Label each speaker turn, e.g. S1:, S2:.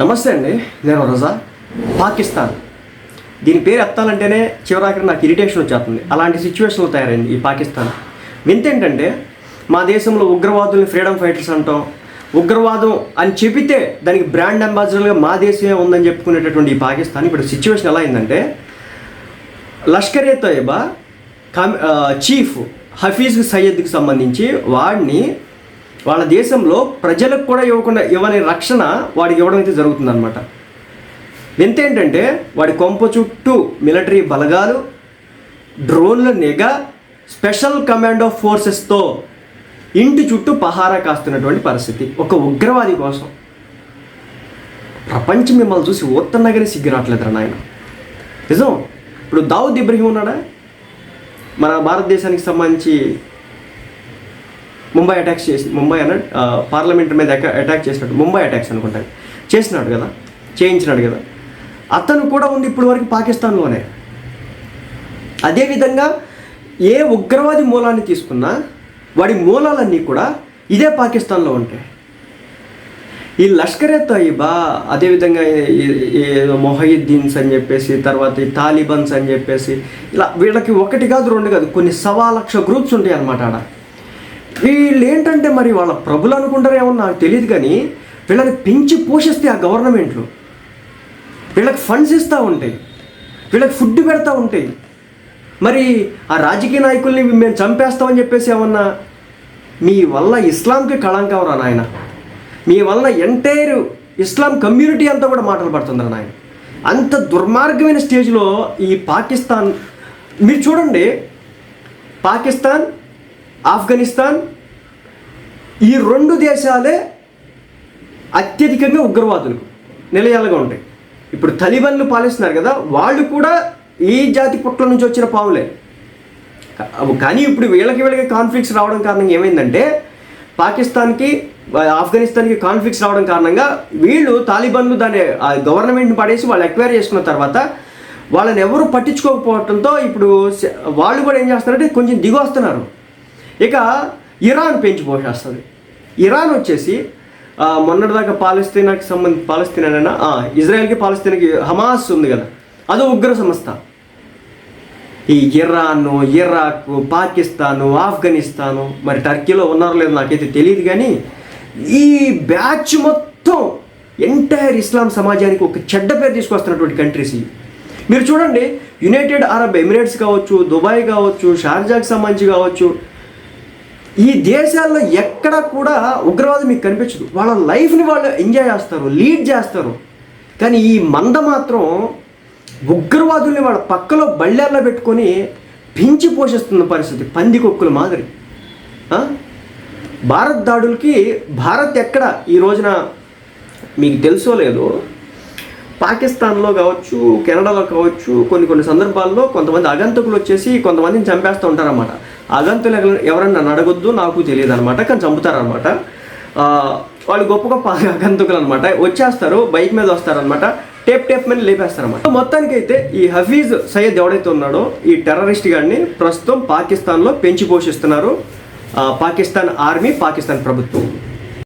S1: నమస్తే అండి. నేను రజా? పాకిస్తాన్. దీని పేరు ఎత్తాలంటేనే చివరాఖరి నాకు ఇరిటేషన్ వచ్చేస్తుంది. అలాంటి సిచ్యువేషన్లు తయారైంది ఈ పాకిస్తాన్. వింత ఏంటంటే మా దేశంలో ఉగ్రవాదుల్ని ఫ్రీడమ్ ఫైటర్స్ అంటాం. ఉగ్రవాదం అని చెబితే దానికి బ్రాండ్ అంబాసిడర్గా మా దేశమే ఉందని చెప్పుకునేటటువంటి ఈ పాకిస్తాన్ ఇప్పుడు సిచ్యువేషన్ ఎలా అయిందంటే లష్కర్ ఏ తోయబా చీఫ్ హఫీజ్ సయ్యద్కి సంబంధించి వాడిని వాళ్ళ దేశంలో ప్రజలకు కూడా ఇవ్వకుండా ఇవ్వని రక్షణ వాడికి ఇవ్వడం అయితే జరుగుతుందన్నమాట. వింత ఏంటంటే వాడి కొంప చుట్టూ మిలిటరీ బలగాలు డ్రోన్ల నిఘా స్పెషల్ కమాండో ఫోర్సెస్తో ఇంటి చుట్టూ పహారా కాస్తున్నటువంటి పరిస్థితి. ఒక ఉగ్రవాది కోసం. ప్రపంచం మిమ్మల్ని చూసి ఓత్తన్నా కానీ సిగ్గురావట్లేదురా నాయన. నిజం? ఇప్పుడు దావుద్ ఇబ్రహీం ఉన్నాడా? మన భారతదేశానికి సంబంధించి ముంబై అటాక్స్ చేసి ముంబై అన్న పార్లమెంట్ మీద అటాక్ చేసినట్టు ముంబై అటాక్స్ అనుకుంటాను చేసినాడు కదా చేయించినాడు కదా. అతను కూడా ఉంది ఇప్పుడు వరకు పాకిస్తాన్లోనే. అదేవిధంగా ఏ ఉగ్రవాది మూలాన్ని తీసుకున్నా వాడి మూలాలన్నీ కూడా ఇదే పాకిస్తాన్లో ఉంటాయి. ఈ లష్కరే తయ్యబా అదేవిధంగా ఏదో మొహయుద్దీన్స్ అని చెప్పేసి తర్వాత ఈ తాలిబన్స్ అని చెప్పేసి ఇలా వీళ్ళకి ఒకటి కాదు రెండు కాదు కొన్ని సవా లక్ష గ్రూప్స్ ఉంటాయి అన్నమాట ఆడ. వీళ్ళు ఏంటంటే మరి వాళ్ళ ప్రభులు అనుకుంటారో ఏమో నాకు తెలియదు కానీ వీళ్ళని పెంచి పోషిస్తే ఆ గవర్నమెంట్లు. వీళ్ళకి ఫండ్స్ ఇస్తూ ఉంటాయి. వీళ్ళకి ఫుడ్ పెడతా ఉంటాయి. మరి ఆ రాజకీయ నాయకుల్ని మేము చంపేస్తామని చెప్పేసి ఏమన్నా మీ వల్ల ఇస్లాంకి కళంకం రా నాయన. మీ వల్ల ఎంటైర్ ఇస్లాం కమ్యూనిటీ అంతా కూడా మాటలు పడుతుందిరా నాయన. అంత దుర్మార్గమైన స్టేజ్లో ఈ పాకిస్తాన్ మీరు చూడండి పాకిస్తాన్ ఆఫ్ఘనిస్తాన్ ఈ రెండు దేశాలే అత్యధికంగా ఉగ్రవాదులు నిలయాలుగా ఉంటాయి. ఇప్పుడు తలిబన్లు పాలిస్తున్నారు కదా వాళ్ళు కూడా ఈ జాతి పుట్ల నుంచి వచ్చిన పావులే. కానీ ఇప్పుడు వీళ్ళకి వీళ్ళకి కాన్ఫ్లిక్ట్స్ రావడం కారణంగా ఏమైందంటే పాకిస్తాన్కి ఆఫ్ఘనిస్తాన్కి కాన్ఫ్లిక్ట్స్ రావడం కారణంగా వీళ్ళు తాలిబన్లు దాని ఆ గవర్నమెంట్ని పడేసి వాళ్ళు ఎక్వైర్ చేసుకున్న తర్వాత వాళ్ళని ఎవరు పట్టించుకోకపోవడంతో ఇప్పుడు వాళ్ళు కూడా ఏం చేస్తున్నారంటే కొంచెం దిగొస్తున్నారు ఇక ఇరాన్ పెంచి పోషేస్తుంది ఇరాన్ వచ్చేసి మొన్నటిదాకా పాలస్తీనాకి సంబంధించి పాలస్తీనా ఇజ్రాయెల్కి పాలస్తీనాకి హమాస్ ఉంది కదా అదో ఉగ్ర సంస్థ. ఈ ఇరాన్ ఇరాక్ పాకిస్తాను ఆఫ్ఘనిస్తాను మరి టర్కీలో ఉన్నారో లేదో నాకైతే తెలియదు కానీ ఈ బ్యాచ్ మొత్తం ఎంటైర్ ఇస్లాం సమాజానికి ఒక చెడ్డ పేరు తీసుకొస్తున్నటువంటి కంట్రీస్ ఇవి. మీరు చూడండి యునైటెడ్ అరబ్ ఎమిరేట్స్ కావచ్చు దుబాయ్ కావచ్చు షార్జాకి సంబంధించి కావచ్చు ఈ దేశాల్లో ఎక్కడ కూడా ఉగ్రవాదం మీకు కనిపించదు. వాళ్ళ లైఫ్ని వాళ్ళు ఎంజాయ్ చేస్తారు లీడ్ చేస్తారు. కానీ ఈ మంద మాత్రం ఉగ్రవాదుల్ని వాళ్ళ పక్కలో బళ్ళెల్లో పెట్టుకొని పెంచి పోషిస్తున్న పరిస్థితి పందికొక్కుల మాదిరి. భారత్ దాడులకి భారత్ ఎక్కడ ఈ రోజున మీకు తెలుసో లేదో పాకిస్తాన్లో కావచ్చు కెనడాలో కావచ్చు కొన్ని కొన్ని సందర్భాల్లో కొంతమంది అగంతకులు వచ్చేసి కొంతమందిని చంపేస్తూ ఉంటారన్నమాట. అగంతులు ఎవరన్నా అడగొద్దు నాకు తెలియదు అనమాట కానీ చంపుతారనమాట వాళ్ళు గొప్ప గొప్ప అగంతుకులు అనమాట వచ్చేస్తారు బైక్ మీద వస్తారనమాట టేప్ టేప్ మీద లేపేస్తారన్నమాట. మొత్తానికైతే ఈ హఫీజ్ సయ్యద్ ఎవడైతే ఉన్నాడో ఈ టెర్రరిస్ట్ గాడిని ప్రస్తుతం పాకిస్తాన్లో పెంచి పోషిస్తున్నారు. పాకిస్తాన్ ఆర్మీ పాకిస్తాన్ ప్రభుత్వం.